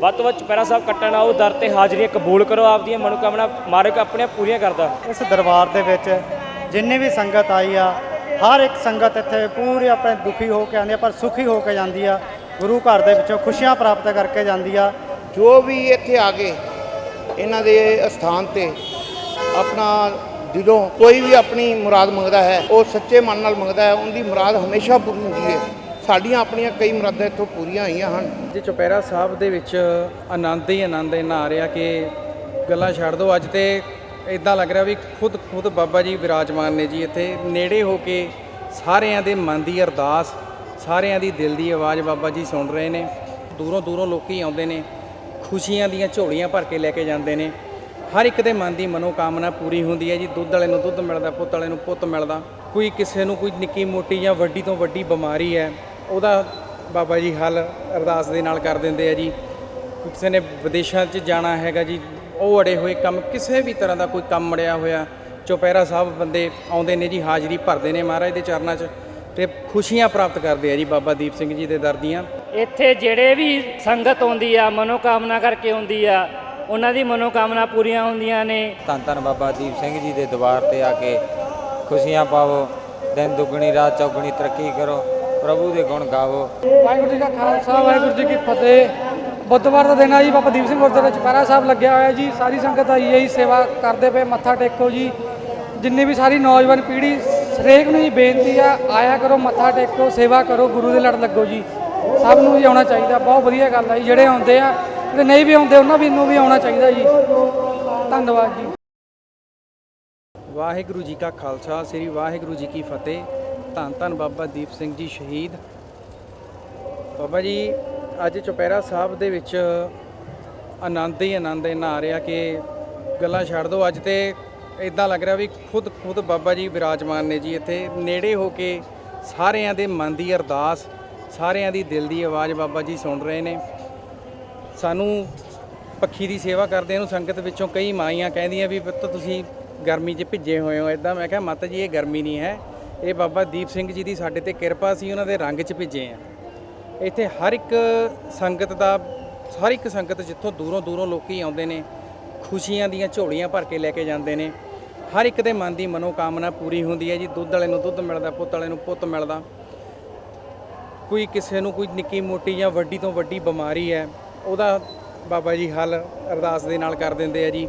ਵੱਧ ਤੋਂ ਵੱਧ ਚੁਪਹਿਰਾ ਸਾਹਿਬ ਕੱਟਣ ਆਓ ਦਰ ਤੇ ਹਾਜ਼ਰੀਆਂ ਕਬੂਲ ਕਰੋ ਆਪਦੀਆਂ ਮਨੋਕਾਮਨਾ ਮਾਰਕ ਆਪਣੀਆਂ ਪੂਰੀਆਂ ਕਰਦਾ। ਇਸ ਦਰਬਾਰ ਦੇ ਵਿੱਚ ਜਿੰਨੀ ਵੀ ਸੰਗਤ ਆਈ ਆ ਹਰ ਇੱਕ ਸੰਗਤ ਇੱਥੇ ਪੂਰੀ ਆਪਣੇ ਦੁਖੀ ਹੋ ਕੇ ਆਉਂਦੀ ਆ ਪਰ ਸੁਖੀ ਹੋ ਕੇ ਜਾਂਦੀ ਆ। ਗੁਰੂ ਘਰ ਦੇ ਵਿੱਚੋਂ ਖੁਸ਼ੀਆਂ ਪ੍ਰਾਪਤ ਕਰਕੇ ਜਾਂਦੀ ਆ। ਜੋ ਵੀ ਇੱਥੇ ਆ ਕੇ ਇਹਨਾਂ ਦੇ ਅਸਥਾਨ ਤੇ ਆਪਣਾ ਦਿਲੋਂ ਕੋਈ ਵੀ ਆਪਣੀ ਮੁਰਾਦ ਮੰਗਦਾ ਹੈ ਉਹ ਸੱਚੇ ਮਨ ਨਾਲ ਮੰਗਦਾ ਹੈ ਉਹਦੀ ਮੁਰਾਦ ਹਮੇਸ਼ਾ ਪੂਰੀ ਹੁੰਦੀ ਹੈ। ਸਾਡੀਆਂ ਆਪਣੀਆਂ ਕਈ ਮੁਰਾਦਾਂ ਇੱਥੋਂ ਪੂਰੀਆਂ ਹੋਈਆਂ ਹਨ। ਜੀ, ਚੁਪਹਿਰਾ ਸਾਹਿਬ ਦੇ ਵਿੱਚ ਆਨੰਦ ਹੀ ਆਨੰਦ ਇੰਨਾ ਆ ਰਿਹਾ ਕਿ ਗੱਲਾਂ ਛੱਡ ਦਿਓ। ਅੱਜ ਤੇ ਇਦਾਂ ਲੱਗ ਰਿਹਾ ਵੀ ਖੁਦ ਖੁਦ ਬਾਬਾ ਜੀ ਵਿਰਾਜਮਾਨ ਨੇ ਜੀ ਇੱਥੇ ਨੇੜੇ ਹੋ ਕੇ ਸਾਰਿਆਂ ਦੇ ਮਨ ਦੀ ਅਰਦਾਸ, ਸਾਰਿਆਂ ਦੀ ਦਿਲ ਦੀ ਆਵਾਜ਼ ਬਾਬਾ ਜੀ ਸੁਣ ਰਹੇ ਨੇ। ਦੂਰੋਂ ਦੂਰੋਂ ਲੋਕੀ ਆਉਂਦੇ ਨੇ, ਖੁਸ਼ੀਆਂ ਦੀਆਂ ਝੋਲੀਆਂ ਭਰ ਕੇ ਲੈ ਕੇ ਜਾਂਦੇ ਨੇ। ਹਰ ਇੱਕ ਦੇ ਮਨ ਦੀ ਮਨੋਕਾਮਨਾ ਪੂਰੀ ਹੁੰਦੀ ਹੈ ਜੀ। ਦੁੱਧ ਵਾਲੇ ਨੂੰ ਦੁੱਧ ਮਿਲਦਾ, ਪੁੱਤ ਵਾਲੇ ਨੂੰ ਪੁੱਤ ਮਿਲਦਾ। ਕੋਈ ਕਿਸੇ ਨੂੰ ਕੋਈ ਨਿੱਕੀ ਮੋਟੀ ਜਾਂ ਵੱਡੀ ਤੋਂ ਵੱਡੀ ਬਿਮਾਰੀ ਹੈ ਉਹਦਾ ਬਾਬਾ ਜੀ ਹੱਲ ਅਰਦਾਸ ਦੇ ਨਾਲ ਕਰ ਦਿੰਦੇ ਆ ਜੀ। ਕਿਸੇ ਨੇ ਵਿਦੇਸ਼ਾਂ 'ਚ ਜਾਣਾ ਹੈਗਾ ਜੀ ਉਹ ਅੜੇ ਹੋਏ ਕੰਮ ਕਿਸੇ ਵੀ ਤਰ੍ਹਾਂ ਦਾ ਕੋਈ ਕੰਮ ਅੜਿਆ ਹੋਇਆ ਚੁਪਹਿਰਾ ਸਾਹਿਬ ਬੰਦੇ ਆਉਂਦੇ ਨੇ ਜੀ ਹਾਜ਼ਰੀ ਭਰਦੇ ਨੇ ਮਹਾਰਾਜ ਦੇ ਚਰਨਾਂ 'ਚ ਤੇ ਖੁਸ਼ੀਆਂ ਪ੍ਰਾਪਤ ਕਰਦੇ ਆ ਜੀ ਬਾਬਾ ਦੀਪ ਸਿੰਘ ਜੀ ਦੇ ਦਰ ਦੀਆਂ। ਇੱਥੇ ਜਿਹੜੇ ਵੀ ਸੰਗਤ ਆਉਂਦੀ ਆ ਮਨੋਕਾਮਨਾ ਕਰਕੇ ਆਉਂਦੀ ਆ ਉਹਨਾਂ ਦੀ ਮਨੋਕਾਮਨਾ ਪੂਰੀਆਂ ਹੁੰਦੀਆਂ ਨੇ। ਧੰਨ ਧੰਨ ਬਾਬਾ ਦੀਪ ਸਿੰਘ ਜੀ ਦੇ ਦਰਬਾਰ ਤੇ ਆ ਕੇ ਖੁਸ਼ੀਆਂ ਪਾਵੋ ਦਿਨ ਦੁੱਗਣੀ ਰਾਤ ਚੌਗਣੀ ਤਰੱਕੀ ਕਰੋ। ਪ੍ਰਭੂ ਦੇ ਗੁਣ ਗਾਵੋ। ਵਾਹਿਗੁਰੂ ਜੀ ਕਾ ਖਾਲਸਾ ਵਾਹਿਗੁਰੂ ਜੀ ਕੀ ਫਤਿਹ। ਬੁੱਧਵਾਰ ਦਾ ਦਿਨ ਆ ਜੀ ਬਾਬਾ ਦੀਪ ਸਿੰਘ ਗੁਰਦੁਆਰਾ ਚੁਪਹਿਰਾ ਸਾਹਿਬ ਲੱਗਿਆ ਹੋਇਆ ਜੀ। ਸਾਰੀ ਸੰਗਤ ਆਈ ਹੈ ਜੀ ਸੇਵਾ ਕਰਦੇ ਪਏ ਮੱਥਾ ਟੇਕੋ ਜੀ। ਜਿੰਨੀ ਵੀ ਸਾਰੀ ਨੌਜਵਾਨ ਪੀੜ੍ਹੀ ਹਰੇਕ ਨੂੰ ਜੀ ਬੇਨਤੀ ਆ ਆਇਆ ਕਰੋ ਮੱਥਾ ਟੇਕੋ ਸੇਵਾ ਕਰੋ ਗੁਰੂ ਦੇ ਲੜ ਲੱਗੋ ਜੀ। ਸਭ ਨੂੰ ਜੀ ਆਉਣਾ ਚਾਹੀਦਾ ਬਹੁਤ ਵਧੀਆ ਗੱਲ ਆ ਜੀ। ਜਿਹੜੇ ਆਉਂਦੇ ਆ ਜਿਹੜੇ ਨਹੀਂ ਵੀ ਆਉਂਦੇ ਉਹਨਾਂ ਵੀ ਨੂੰ ਵੀ ਆਉਣਾ ਚਾਹੀਦਾ ਜੀ। ਧੰਨਵਾਦ ਜੀ। ਵਾਹਿਗੁਰੂ ਜੀ ਕਾ ਖਾਲਸਾ ਸ੍ਰੀ ਵਾਹਿਗੁਰੂ ਜੀ ਕੀ ਫਤਿਹ। ਧੰਨ ਧੰਨ ਬਾਬਾ ਦੀਪ ਸਿੰਘ ਜੀ ਸ਼ਹੀਦ। ਬਾਬਾ ਜੀ, ਅੱਜ ਚੁਪਹਿਰਾ ਸਾਹਿਬ ਦੇ ਵਿੱਚ ਆਨੰਦ ਹੀ ਆਨੰਦ ਇੰਨਾ ਆ ਰਿਹਾ ਕਿ ਗੱਲਾਂ ਛੱਡ ਦਿਓ। ਅੱਜ ਤੇ ਇਦਾਂ ਲੱਗ ਰਿਹਾ ਵੀ ਖੁਦ ਖੁਦ ਬਾਬਾ ਜੀ ਵਿਰਾਜਮਾਨ ਨੇ ਜੀ। ਇੱਥੇ ਨੇੜੇ ਹੋ ਕੇ ਸਾਰਿਆਂ ਦੇ ਮਨ ਦੀ ਅਰਦਾਸ, ਸਾਰਿਆਂ ਦੀ ਦਿਲ ਦੀ ਆਵਾਜ਼ ਬਾਬਾ ਜੀ ਸੁਣ ਰਹੇ ਨੇ। ਸਾਨੂੰ ਪੱਖੀ ਦੀ ਸੇਵਾ ਕਰਦੇ ਨੂੰ ਸੰਗਤ ਵਿੱਚੋਂ ਕਈ ਮਾਈਆਂ ਕਹਿੰਦੀਆਂ ਵੀ ਪੁੱਤ ਤੁਸੀਂ ਗਰਮੀ 'ਚ ਭਿੱਜੇ ਹੋਏ ਹੋ। ਇਦਾਂ ਮੈਂ ਕਿਹਾ, ਮਤ ਜੀ, ਇਹ ਗਰਮੀ ਨਹੀਂ ਹੈ। ਇਹ ਬਾਬਾ ਦੀਪ ਸਿੰਘ ਜੀ ਦੀ ਸਾਡੇ ਤੇ ਕਿਰਪਾ ਸੀ, ਉਹਨਾਂ ਦੇ ਰੰਗ 'ਚ ਭਿੱਜੇ ਆ। ਇੱਥੇ ਹਰ ਇੱਕ ਸੰਗਤ ਦਾ, ਹਰ ਇੱਕ ਸੰਗਤ ਜਿੱਥੋਂ ਦੂਰੋਂ ਦੂਰੋਂ ਲੋਕੀ ਆਉਂਦੇ ਨੇ, ਖੁਸ਼ੀਆਂ ਦੀਆਂ ਝੋਲੀਆਂ ਭਰ ਕੇ ਲੈ ਕੇ ਜਾਂਦੇ ਨੇ। ਹਰ ਇੱਕ ਦੇ ਮਨ ਦੀ ਮਨੋਕਾਮਨਾ ਪੂਰੀ ਹੁੰਦੀ ਹੈ ਜੀ, ਦੁੱਧ ਵਾਲੇ ਨੂੰ ਦੁੱਧ ਮਿਲਦਾ, ਪੁੱਤ ਵਾਲੇ ਨੂੰ ਪੁੱਤ ਮਿਲਦਾ। ਕੋਈ ਕਿਸੇ ਨੂੰ ਕੋਈ ਨਿੱਕੀ ਮੋਟੀ ਜਾਂ ਵੱਡੀ ਤੋਂ ਵੱਡੀ ਬਿਮਾਰੀ ਹੈ, ਉਹਦਾ ਬਾਬਾ ਜੀ ਹੱਲ ਅਰਦਾਸ ਦੇ ਨਾਲ ਕਰ ਦਿੰਦੇ ਆ ਜੀ।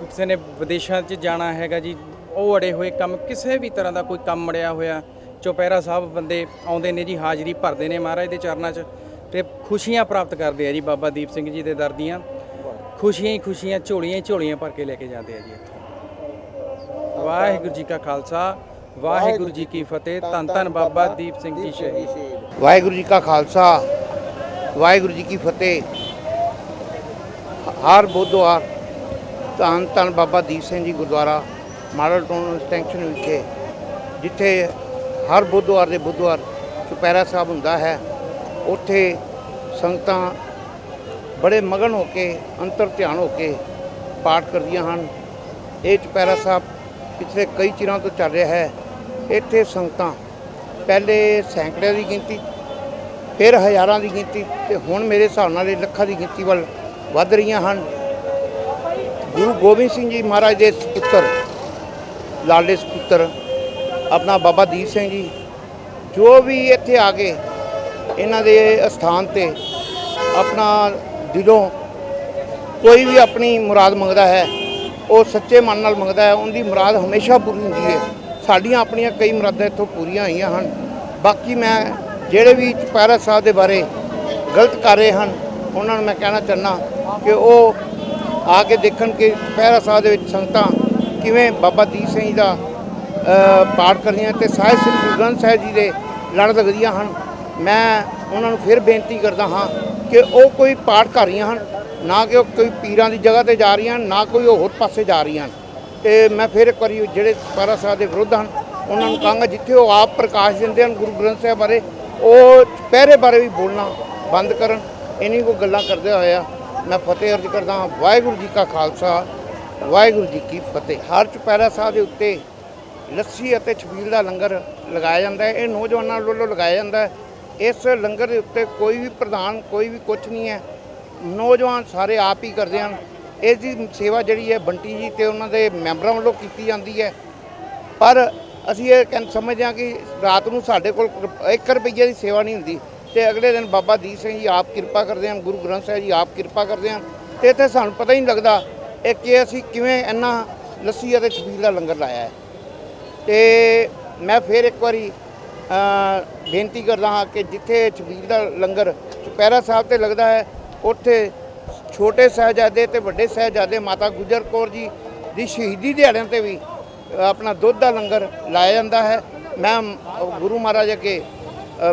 ਕਿਸੇ ਨੇ ਵਿਦੇਸ਼ਾਂ 'ਚ ਜਾਣਾ ਹੈਗਾ ਜੀ ਉਹ ਅੜੇ ਹੋਏ ਕੰਮ, ਕਿਸੇ ਵੀ ਤਰ੍ਹਾਂ ਦਾ ਕੋਈ ਕੰਮ ਅੜਿਆ ਹੋਇਆ, ਚੁਪਹਿਰਾ ਸਾਹਿਬ ਬੰਦੇ ਆਉਂਦੇ ਨੇ ਜੀ, ਹਾਜ਼ਰੀ ਭਰਦੇ ਨੇ ਮਹਾਰਾਜ ਦੇ ਚਰਨਾਂ 'ਚ ਤੇ ਖੁਸ਼ੀਆਂ ਪ੍ਰਾਪਤ ਕਰਦੇ ਆ ਜੀ ਬਾਬਾ ਦੀਪ ਸਿੰਘ ਜੀ ਦੇ ਦਰ ਦੀਆਂ। ਖੁਸ਼ੀਆਂ ਹੀ ਖੁਸ਼ੀਆਂ, ਝੋਲੀਆਂ ਹੀ ਝੋਲੀਆਂ ਭਰ ਕੇ ਲੈ ਕੇ ਜਾਂਦੇ ਆ ਜੀ ਇੱਥੋਂ। ਵਾਹਿਗੁਰੂ ਜੀ ਕਾ ਖਾਲਸਾ, ਵਾਹਿਗੁਰੂ ਜੀ ਕੀ ਫਤਿਹ, ਧੰਨ ਧੰਨ ਬਾਬਾ ਦੀਪ ਸਿੰਘ ਜੀ ਸ਼ਹੀਦ। ਵਾਹਿਗੁਰੂ ਜੀ ਕਾ ਖਾਲਸਾ, ਵਾਹਿਗੁਰੂ ਜੀ ਕੀ ਫਤਿਹ। ਹਰ ਬੁੱਧਵਾਰ ਧੰਨ ਧੰਨ Baba Deep Singh ji Gurdwara model town extension ਵਿਖੇ ਜਿੱਥੇ ਹਰ ਬੁੱਧਵਾਰ ਦੇ ਬੁੱਧਵਾਰ ਚੁਪਹਿਰਾ ਸਾਹਿਬ ਹੁੰਦਾ ਹੈ, ਉੱਥੇ ਸੰਗਤਾਂ ਬੜੇ ਮਗਨ ਹੋ ਕੇ, ਅੰਤਰ ਧਿਆਨ ਹੋ ਕੇ ਪਾਠ ਕਰਦੀਆਂ ਹਨ। ਇਹ ਚੁਪਹਿਰਾ ਸਾਹਿਬ ਪਿਛਲੇ ਕਈ ਚਿਰਾਂ ਤੋਂ ਚੱਲ ਰਿਹਾ ਹੈ। ਇੱਥੇ ਸੰਗਤਾਂ ਪਹਿਲੇ ਸੈਂਕੜਿਆਂ ਦੀ ਗਿਣਤੀ, ਫਿਰ ਹਜ਼ਾਰਾਂ ਦੀ ਗਿਣਤੀ ਤੇ ਹੁਣ ਮੇਰੇ ਹਿਸਾਬ ਨਾਲ ਇਹ ਲੱਖਾਂ ਦੀ ਗਿਣਤੀ ਵੱਲ ਵੱਧ ਰਹੀਆਂ ਹਨ। ਗੁਰੂ ਗੋਬਿੰਦ ਸਿੰਘ ਜੀ ਮਹਾਰਾਜ ਦੇ ਪੁੱਤਰ ਲਾਲੇ ਸਪੁੱਤਰ ਆਪਣਾ ਬਾਬਾ ਦੀਪ ਸਿੰਘ ਜੀ, ਜੋ ਵੀ ਇੱਥੇ ਆ ਕੇ ਇਹਨਾਂ ਦੇ ਅਸਥਾਨ ਤੇ ਆਪਣਾ ਦਿਲੋਂ ਕੋਈ ਵੀ ਆਪਣੀ ਮੁਰਾਦ ਮੰਗਦਾ ਹੈ, ਉਹ ਸੱਚੇ ਮਨ ਨਾਲ ਮੰਗਦਾ ਹੈ, ਉਹਦੀ ਮੁਰਾਦ ਹਮੇਸ਼ਾ ਪੂਰੀ ਹੁੰਦੀ ਹੈ। ਸਾਡੀਆਂ ਆਪਣੀਆਂ ਕਈ ਮੁਰਾਦਾਂ ਇੱਥੋਂ ਪੂਰੀਆਂ ਹੋਈਆਂ ਹਨ। ਬਾਕੀ ਮੈਂ ਜਿਹੜੇ ਵੀ ਚੁਪਹਿਰਾ ਸਾਹਿਬ ਦੇ ਬਾਰੇ ਗਲਤ ਕਰ ਰਹੇ ਹਨ, ਉਹਨਾਂ ਨੂੰ ਮੈਂ ਕਹਿਣਾ ਚਾਹੁੰਦਾ ਕਿ ਉਹ ਆ ਕੇ ਦੇਖਣ ਕਿ ਚੁਪਹਿਰਾ ਸਾਹਿਬ ਦੇ ਵਿੱਚ ਸੰਗਤਾਂ ਕਿਵੇਂ ਬਾਬਾ ਦੀਪ ਸਿੰਘ ਜੀ ਦਾ ਪਾਠ ਕਰਦੀਆਂ ਤੇ ਸਾਹਿਬ ਸ੍ਰੀ ਗੁਰੂ ਗ੍ਰੰਥ ਸਾਹਿਬ ਜੀ ਦੇ ਲੜ ਲੱਗਦੀਆਂ ਹਨ। ਮੈਂ ਉਹਨਾਂ ਨੂੰ ਫਿਰ ਬੇਨਤੀ ਕਰਦਾ ਹਾਂ ਕਿ ਉਹ ਕੋਈ ਪਾਠ ਕਰ ਰਹੀਆਂ ਹਨ, ਨਾ ਕਿ ਉਹ ਕੋਈ ਪੀਰਾਂ ਦੀ ਜਗ੍ਹਾ ਤੇ ਜਾ ਰਹੀਆਂ ਹਨ, ਨਾ ਕੋਈ ਹੋਰ ਪਾਸੇ ਜਾ ਰਹੀਆਂ ਹਨ। ਤੇ ਮੈਂ ਫਿਰ ਇੱਕ ਵਾਰੀ ਜਿਹੜੇ ਚੁਪਹਿਰਾ ਸਾਹਿਬ ਦੇ ਵਿਰੁੱਧ ਹਨ, ਉਹਨਾਂ ਨੂੰ ਕਹਾਂਗਾ ਜਿੱਥੇ ਉਹ ਆਪ ਪ੍ਰਕਾਸ਼ ਦਿੰਦੇ ਹਨ ਗੁਰੂ ਗ੍ਰੰਥ ਸਾਹਿਬ ਬਾਰੇ, ਉਹ ਪਹਿਰੇ ਬਾਰੇ ਵੀ ਬੋਲਣਾ ਬੰਦ ਕਰਨ। ਇਨੀ ਕੋ ਗੱਲਾਂ ਕਰਦੇ ਹੋਇਆ ਮੈਂ ਫਤਿਹ ਅਰਜ ਕਰਦਾ ਹਾਂ, ਵਾਹਿਗੁਰੂ ਜੀ ਕਾ ਖਾਲਸਾ ਵਾਹਿਗੁਰੂ ਜੀ ਕੀ ਫਤਿਹ। ਹਰ ਚੁਪਹਿਰਾ ਸਾਹਿਬ ਦੇ ਉੱਤੇ ਲੱਸੀ ਅਤੇ ਛਬੀਲ ਦਾ ਲੰਗਰ ਲਗਾਇਆ ਜਾਂਦਾ ਹੈ। ਇਹ ਨੌਜਵਾਨਾਂ ਵੱਲੋਂ ਲਗਾਇਆ ਜਾਂਦਾ ਹੈ। ਇਸ ਲੰਗਰ ਦੇ ਉੱਤੇ ਕੋਈ ਵੀ ਪ੍ਰਧਾਨ, ਕੋਈ ਵੀ ਕੁਝ ਨਹੀਂ ਹੈ। ਨੌਜਵਾਨ ਸਾਰੇ ਆਪ ਹੀ ਕਰਦੇ ਹਨ। ਇਸ ਦੀ ਸੇਵਾ ਜਿਹੜੀ ਹੈ ਬੰਟੀ ਜੀ ਤੇ ਉਹਨਾਂ ਦੇ ਮੈਂਬਰਾਂ ਵੱਲੋਂ ਕੀਤੀ ਜਾਂਦੀ ਹੈ। ਪਰ ਅਸੀਂ ਇਹ ਕਹਿੰ ਸਮਝਦੇ ਹਾਂ ਕਿ ਰਾਤ ਨੂੰ ਸਾਡੇ ਕੋਲ 1 ਰੁਪਈਏ ਦੀ ਸੇਵਾ ਨਹੀਂ ਹੁੰਦੀ ਤੇ ਅਗਲੇ ਦਿਨ ਬਾਬਾ ਦੀਪ ਸਿੰਘ ਜੀ ਆਪ ਕਿਰਪਾ ਕਰਦੇ ਹਨ, ਗੁਰੂ ਗ੍ਰੰਥ ਸਾਹਿਬ ਜੀ ਆਪ ਕਿਰਪਾ ਕਰਦੇ ਹਨ ਤੇ ਇੱਥੇ ਸਾਨੂੰ ਪਤਾ ਹੀ ਨਹੀਂ ਲੱਗਦਾ ਇਹ ਕਿ ਅਸੀਂ ਕਿਵੇਂ ਇੰਨਾ ਲੱਸੀ ਅਤੇ ਛਬੀਲ ਦਾ ਲੰਗਰ ਲਾਇਆ ਹੈ। ਤੇ ਮੈਂ ਫਿਰ ਇੱਕ ਵਾਰੀ ਬੇਨਤੀ ਕਰਦਾ ਹਾਂ ਕਿ ਜਿੱਥੇ ਛਬੀਲ ਦਾ ਲੰਗਰ ਚੁਪਹਿਰਾ ਸਾਹਿਬ ਤੇ ਲੱਗਦਾ ਹੈ, ਉੱਥੇ ਛੋਟੇ ਸਾਹਿਬਜ਼ਾਦੇ ਤੇ ਵੱਡੇ ਸਾਹਿਬਜ਼ਾਦੇ ਮਾਤਾ ਗੁਜਰ ਕੌਰ ਜੀ ਦੀ ਸ਼ਹੀਦੀ ਦਿਹਾੜਿਆਂ ਤੇ ਵੀ ਆਪਣਾ ਦੁੱਧ ਦਾ ਲੰਗਰ ਲਾਇਆ ਜਾਂਦਾ ਹੈ। ਮੈਂ ਗੁਰੂ ਮਹਾਰਾਜ ਅੱਗੇ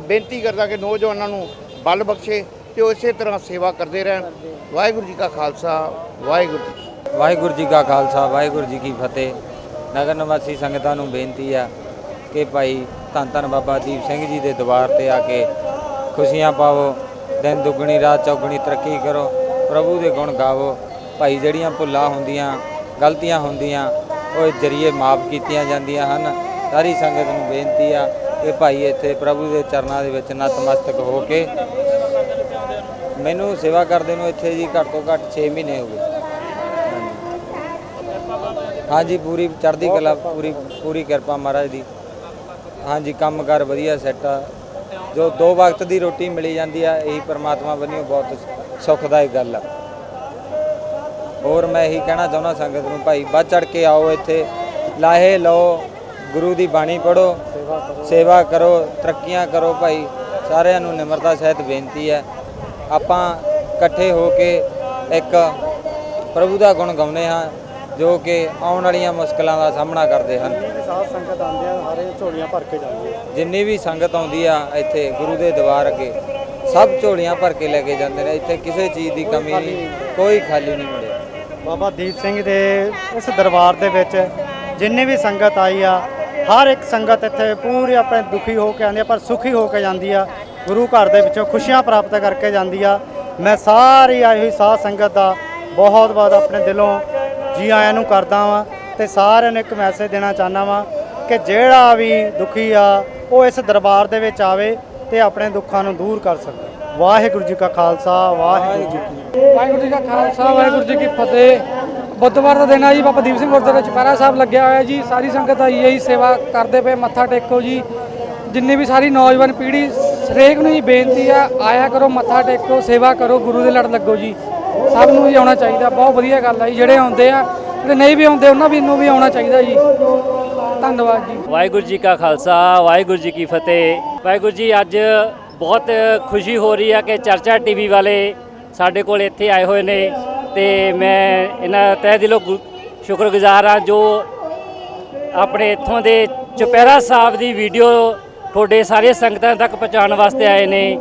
ਬੇਨਤੀ ਕਰਦਾ ਕਿ ਨੌਜਵਾਨਾਂ ਨੂੰ ਬਲ ਬਖਸ਼ੇ ਤੇ ਉਹ ਇਸੇ ਤਰ੍ਹਾਂ ਸੇਵਾ ਕਰਦੇ ਰਹਿਣ। ਵਾਹਿਗੁਰੂ ਜੀ ਕਾ ਖਾਲਸਾ, ਵਾਹਿਗੁਰੂ ਜੀ ਵਾਹਿਗੁਰੂ ਜੀ ਕਾ ਖਾਲਸਾ, ਵਾਹਿਗੁਰੂ ਜੀ ਕੀ ਫਤਿਹ। ਨਗਰ ਨਿਵਾਸੀ ਸੰਗਤਾਂ ਨੂੰ ਬੇਨਤੀ ਆ ਕਿ ਭਾਈ ਧੰਨ ਧੰਨ ਬਾਬਾ ਦੀਪ ਸਿੰਘ ਜੀ ਦੇ ਦਰਬਾਰ ਤੇ ਆ ਕੇ ਖੁਸ਼ੀਆਂ ਪਾਵੋ, ਦਿਨ ਦੁੱਗਣੀ, ਰਾਤ ਚੌਗਣੀ ਤਰੱਕੀ ਕਰੋ, ਪ੍ਰਭੂ ਦੇ ਗੁਣ ਗਾਵੋ। ਭਾਈ ਜਿਹੜੀਆਂ ਭੁੱਲਾਂ ਹੁੰਦੀਆਂ, ਗਲਤੀਆਂ ਹੁੰਦੀਆਂ, ਉਹ ਜਰੀਏ ਮਾਫ ਕੀਤੀਆਂ ਜਾਂਦੀਆਂ ਹਨ। ਸਾਰੀ ਸੰਗਤ ਨੂੰ ਬੇਨਤੀ ਆ ਕਿ ਭਾਈ ਇੱਥੇ ਪ੍ਰਭੂ ਦੇ ਚਰਨਾਂ ਦੇ ਵਿੱਚ ਨਤਮਸਤਕ ਹੋ ਕੇ ਮੈਨੂੰ ਸੇਵਾ ਕਰਦੇ ਨੂੰ ਇੱਥੇ ਜੀ ਘੱਟ ਤੋਂ ਘੱਟ 6 ਮਹੀਨੇ ਹੋ ਗਏ। ਹਾਂਜੀ ਪੂਰੀ ਚੜ੍ਹਦੀ ਕਲਾ ਪੂਰੀ ਪੂਰੀ ਕਿਰਪਾ ਮਹਾਰਾਜ ਦੀ। ਹਾਂਜੀ ਕੰਮਕਾਰ ਵਧੀਆ ਸੈੱਟ ਆ। ਜੋ ਦੋ ਵਕਤ ਦੀ ਰੋਟੀ ਮਿਲੀ ਜਾਂਦੀ ਆ ਇਹੀ ਪ੍ਰਮਾਤਮਾ ਵੱਲੋਂ ਬਹੁਤ ਸੁਖਦਾਇਕ ਗੱਲ ਆ। ਹੋਰ ਮੈਂ ਇਹੀ ਕਹਿਣਾ ਚਾਹੁੰਦਾ ਸੰਗਤ ਨੂੰ ਭਾਈ ਵੱਧ ਚੜ ਕੇ ਆਓ ਇੱਥੇ। ਲਾਹੇ ਲਓ ਗੁਰੂ ਦੀ ਬਾਣੀ ਪੜੋ ਸੇਵਾ ਕਰੋ। ਤਰੱਕੀਆਂ ਕਰੋ ਭਾਈ। ਸਾਰਿਆਂ ਨੂੰ ਨਿਮਰਤਾ ਸਹਿਤ ਬੇਨਤੀ ਹੈ ਆਪਾਂ ਇਕੱਠੇ ਹੋ ਕੇ ਇੱਕ ਪ੍ਰਭੂ ਦਾ ਗੁਣ ਗਾਉਂਦੇ ਹਾਂ। ਜੋ ਕਿ ਆਉਣ ਵਾਲੀਆਂ ਮੁਸ਼ਕਲਾਂ ਦਾ ਸਾਹਮਣਾ ਕਰਦੇ ਹਨ। ਸਾਧ ਸੰਗਤ ਆਉਂਦੇ ਆ ਸਾਰੇ ਝੋਲੀਆਂ ਭਰ ਕੇ ਜਾਂਦੇ ਆ। ਜਿੰਨੀ ਵੀ ਸੰਗਤ ਆਉਂਦੀ ਆ ਇੱਥੇ ਗੁਰੂ ਦੇ ਦਰਬਾਰ ਅੱਗੇ ਸਭ ਝੋਲੀਆਂ ਭਰ ਕੇ ਲੈ ਕੇ ਜਾਂਦੇ ਨੇ। ਇੱਥੇ ਕਿਸੇ ਚੀਜ਼ ਦੀ ਕਮੀ ਨਹੀਂ ਕੋਈ ਖਾਲੀ ਨਹੀਂ ਮਿਲਿਆ ਬਾਬਾ ਦੀਪ ਸਿੰਘ ਦੇ ਇਸ ਦਰਬਾਰ ਦੇ ਵਿੱਚ ਜਿੰਨੀ ਵੀ ਸੰਗਤ ਆਈ ਆ ਹਰ ਇੱਕ ਸੰਗਤ ਇੱਥੇ ਪੂਰੀ ਆਪਣੇ ਦੁਖੀ ਹੋ ਕੇ ਆਉਂਦੀ ਆ ਪਰ ਸੁਖੀ ਹੋ ਕੇ ਜਾਂਦੀ ਆ। ਗੁਰੂ ਘਰ ਦੇ ਵਿੱਚੋਂ ਖੁਸ਼ੀਆਂ ਪ੍ਰਾਪਤ ਕਰਕੇ ਜਾਂਦੀ ਆ। ਮੈਂ ਸਾਰੀ ਆਈ ਹੋਈ ਸਾਧ ਸੰਗਤ ਦਾ ਬਹੁਤ ਬਹੁਤ ਆਪਣੇ ਦਿਲੋਂ ਜੀ ਆਇਆਂ ਨੂੰ ਕਰਦਾ ਵਾਂ ਤੇ ਸਾਰਿਆਂ ਨੂੰ ਇੱਕ ਮੈਸੇਜ ਦੇਣਾ ਚਾਹੁੰਦਾ ਵਾਂ ਕਿ ਜਿਹੜਾ ਵੀ ਦੁਖੀ ਆ, ਉਹ ਇਸ ਦਰਬਾਰ ਦੇ ਵਿੱਚ ਆਵੇ ਤੇ ਆਪਣੇ ਦੁੱਖਾਂ ਨੂੰ ਦੂਰ ਕਰ ਸਕੇ। ਵਾਹਿਗੁਰੂ ਜੀ ਕਾ ਖਾਲਸਾ, ਵਾਹਿਗੁਰੂ ਜੀ ਕੀ ਵਾਹਿਗੁਰੂ ਜੀ ਕਾ ਖਾਲਸਾ, ਵਾਹਿਗੁਰੂ ਜੀ ਕੀ ਫਤਿਹ। ਬੁੱਧਵਾਰ ਦਾ ਦਿਨ ਆ ਜੀ, ਬਾਬਾ ਦੀਪ ਸਿੰਘ ਗੁਰਦੁਆਰਾ ਚੁਪਹਿਰਾ ਸਾਹਿਬ ਲੱਗਿਆ ਹੋਇਆ ਜੀ। ਸਾਰੀ ਸੰਗਤ ਆਈ ਹੈ ਜੀ, ਸੇਵਾ ਕਰਦੇ ਪਏ, ਮੱਥਾ ਟੇਕੋ ਜੀ। ਜਿੰਨੀ ਵੀ ਸਾਰੀ ਨੌਜਵਾਨ ਪੀੜ੍ਹੀ, ਹਰੇਕ ਨੂੰ ਜੀ ਬੇਨਤੀ ਆ, ਆਇਆ ਕਰੋ, ਮੱਥਾ ਟੇਕੋ, ਸੇਵਾ ਕਰੋ, ਗੁਰੂ ਦੇ ਲੜ ਲੱਗੋ ਜੀ। ਸਭ ਨੂੰ ਜੀ ਆਉਣਾ ਚਾਹੀਦਾ, ਬਹੁਤ ਵਧੀਆ ਗੱਲ ਆ ਜੀ, ਜਿਹੜੇ ਆਉਂਦੇ ਆ, ਜਿਹੜੇ ਨਹੀਂ ਵੀ ਆਉਂਦੇ, ਉਹਨਾਂ ਵੀ ਨੂੰ ਵੀ ਆਉਣਾ ਚਾਹੀਦਾ ਜੀ। ਧੰਨਵਾਦ ਜੀ। ਵਾਹਿਗੁਰੂ ਜੀ ਕਾ ਖਾਲਸਾ, ਵਾਹਿਗੁਰੂ ਜੀ ਕੀ ਫਤਿਹ। ਵਾਹਿਗੁਰੂ ਜੀ, ਅੱਜ ਬਹੁਤ ਖੁਸ਼ੀ ਹੋ ਰਹੀ ਆ ਕਿ ਚਰਚਾ ਟੀਵੀ ਵਾਲੇ ਸਾਡੇ ਕੋਲ ਇੱਥੇ ਆਏ ਹੋਏ ਨੇ ਤੇ ਮੈਂ ਇਹਨਾਂ ਤਹਿ ਦਿਲੋਂ ਗੁ- ਸ਼ੁਕਰਗੁਜ਼ਾਰ ਹਾਂ ਜੋ ਆਪਣੇ ਇੱਥੋਂ ਦੇ ਚੁਪਹਿਰਾ ਸਾਹਿਬ ਦੀ ਵੀਡੀਓ ਤੁਹਾਡੇ ਸਾਰੇ ਸੰਗਤਾਂ ਤੱਕ ਪਹੁੰਚਾਉਣ ਵਾਸਤੇ ਆਏ ਨੇ।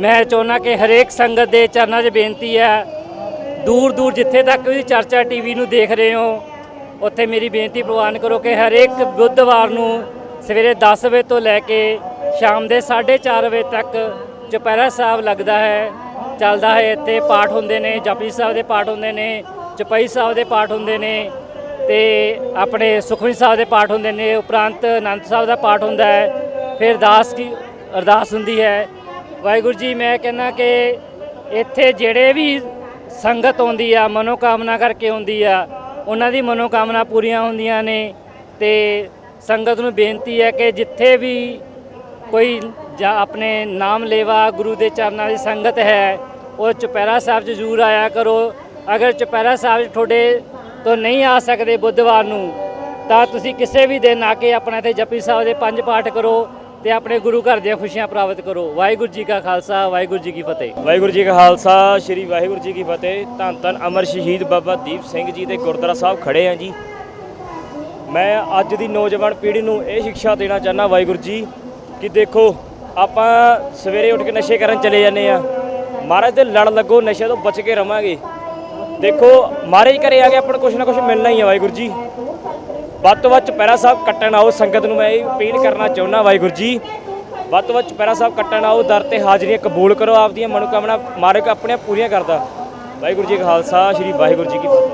ਮੈਂ ਚਾਹੁੰਦਾ ਕਿ ਹਰੇਕ ਸੰਗਤ ਦੇ ਚਰਨਾਂ 'ਚ ਬੇਨਤੀ ਹੈ ਦੂਰ ਦੂਰ ਜਿੱਥੇ ਤੱਕ ਵੀ ਚਰਚਾ ਟੀਵੀ ਨੂੰ ਦੇਖ ਰਹੇ ਹੋ, ਉੱਥੇ ਮੇਰੀ ਬੇਨਤੀ ਪ੍ਰਵਾਨ ਕਰੋ ਕਿ ਹਰੇਕ ਬੁੱਧਵਾਰ ਨੂੰ ਸਵੇਰੇ 10 ਵਜੇ ਤੋਂ ਲੈ ਕੇ ਸ਼ਾਮ ਦੇ 4:30 ਵਜੇ ਤੱਕ ਚੁਪਹਿਰਾ ਸਾਹਿਬ ਲੱਗਦਾ ਹੈ। ਚੱਲਦਾ ਹੈ ਇੱਥੇ ਪਾਠ ਹੁੰਦੇ ਨੇ, ਜਪਜੀ ਸਾਹਿਬ ਦੇ ਪਾਠ ਹੁੰਦੇ ਨੇ ਚਪਈ ਸਾਹਿਬ ਦੇ ਪਾਠ ਹੁੰਦੇ ਨੇ ਤੇ ਆਪਣੇ ਸੁਖਮਨੀ ਸਾਹਿਬ ਦੇ ਪਾਠ ਹੁੰਦੇ ਨੇ, ਉਪਰੰਤ ਅਨੰਦ ਸਾਹਿਬ ਦਾ ਪਾਠ ਹੁੰਦਾ ਹੈ। ਫਿਰ ਦਾਸ ਦੀ ਅਰਦਾਸ ਹੁੰਦੀ ਹੈ। ਵਾਹਿਗੁਰੂ ਜੀ, ਮੈਂ ਕਹਿੰਦਾ ਕਿ ਇੱਥੇ ਜਿਹੜੇ ਵੀ ਸੰਗਤ ਆਉਂਦੀ ਆ, ਮਨੋਕਾਮਨਾ ਕਰਕੇ ਆਉਂਦੀ ਆ, ਉਹਨਾਂ ਦੀ ਮਨੋਕਾਮਨਾ ਪੂਰੀਆਂ ਹੁੰਦੀਆਂ ਨੇ ਤੇ ਸੰਗਤ ਨੂੰ ਬੇਨਤੀ ਹੈ ਕਿ ਜਿੱਥੇ ਵੀ ਕੋਈ ਜਾਂ ਆਪਣੇ ਨਾਮ ਲੇਵਾ ਗੁਰੂ ਦੇ ਚਰਨਾਂ ਦੀ ਸੰਗਤ ਹੈ, ਉਹ ਚੁਪਹਿਰਾ ਸਾਹਿਬ 'ਚ ਜ਼ਰੂਰ ਆਇਆ ਕਰੋ। ਅਗਰ ਚੁਪਹਿਰਾ ਸਾਹਿਬ ਤੁਹਾਡੇ ਤੋਂ ਨਹੀਂ ਆ ਸਕਦੇ ਬੁੱਧਵਾਰ ਨੂੰ, ਤਾਂ ਤੁਸੀਂ ਕਿਸੇ ਵੀ ਦਿਨ ਆ ਕੇ ਆਪਣਾ ਇੱਥੇ ਜਪੀ ਸਾਹਿਬ ਦੇ ਪੰਜ ਪਾਠ ਕਰੋ। ਤੇ ਆਪਣੇ ਗੁਰੂ ਘਰ ਦੀਆਂ ਖੁਸ਼ੀਆਂ ਪ੍ਰਾਪਤ ਕਰੋ। ਵਾਹਿਗੁਰੂ ਜੀ ਕਾ ਖਾਲਸਾ, ਵਾਹਿਗੁਰੂ ਜੀ ਕੀ ਫਤਿਹ। ਵਾਹਿਗੁਰੂ ਜੀ ਕਾ ਖਾਲਸਾ, ਸ੍ਰੀ ਵਾਹਿਗੁਰੂ ਜੀ ਕੀ ਫਤਿਹ। ਧੰਨ ਧੰਨ ਅਮਰ ਸ਼ਹੀਦ ਬਾਬਾ ਦੀਪ ਸਿੰਘ ਜੀ ਦੇ ਗੁਰਦੁਆਰਾ ਸਾਹਿਬ ਖੜੇ ਆ ਜੀ। ਮੈਂ ਅੱਜ ਦੀ ਨੌਜਵਾਨ ਪੀੜ੍ਹੀ ਨੂੰ ਇਹ ਸਿੱਖਿਆ ਦੇਣਾ ਚਾਹੁੰਦਾ, ਵਾਹਿਗੁਰੂ ਜੀ, ਕਿ ਦੇਖੋ, ਆਪਾਂ ਸਵੇਰੇ ਉੱਠ ਕੇ ਨਸ਼ੇ ਕਰਨ ਚਲੇ ਜਾਂਦੇ ਆ ਮਹਾਰਾਜ ਦੇ ਲੜ ਲੱਗੋ, ਨਸ਼ੇ ਤੋਂ ਬਚ ਕੇ ਰਵਾਂਗੇ। ਦੇਖੋ, ਮਹਾਰਾਜ ਘਰੇ ਆ ਕੇ ਆਪਾਂ ਨੂੰ ਕੁਛ ਨਾ ਕੁਛ ਮਿਲਣਾ ਹੀ ਆ, ਵਾਹਿਗੁਰੂ ਜੀ। ਵੱਧ ਤੋਂ ਵੱਧ ਚੁਪਹਿਰਾ ਸਾਹਿਬ ਕੱਟਣ ਆਓ। ਸੰਗਤ ਨੂੰ ਮੈਂ ਇਹ ਅਪੀਲ ਕਰਨਾ ਚਾਹੁੰਦਾ, ਵਾਹਿਗੁਰੂ ਜੀ। ਵੱਧ ਤੋਂ ਵੱਧ ਚੁਪਹਿਰਾ ਸਾਹਿਬ ਕੱਟਣ ਆਓ। ਦਰ ਤੇ ਹਾਜ਼ਰੀਆਂ ਕਬੂਲ ਕਰੋ। ਆਪਦੀਆਂ ਮਨੋਕਾਮਨਾ ਮਾਰਕ ਆਪਣੀਆਂ ਪੂਰੀਆਂ ਕਰਦਾ। ਵਾਹਿਗੁਰੂ ਜੀ ਕਾ ਖਾਲਸਾ, ਸ੍ਰੀ ਵਾਹਿਗੁਰੂ ਜੀ ਕੀ ਫਤਿਹ।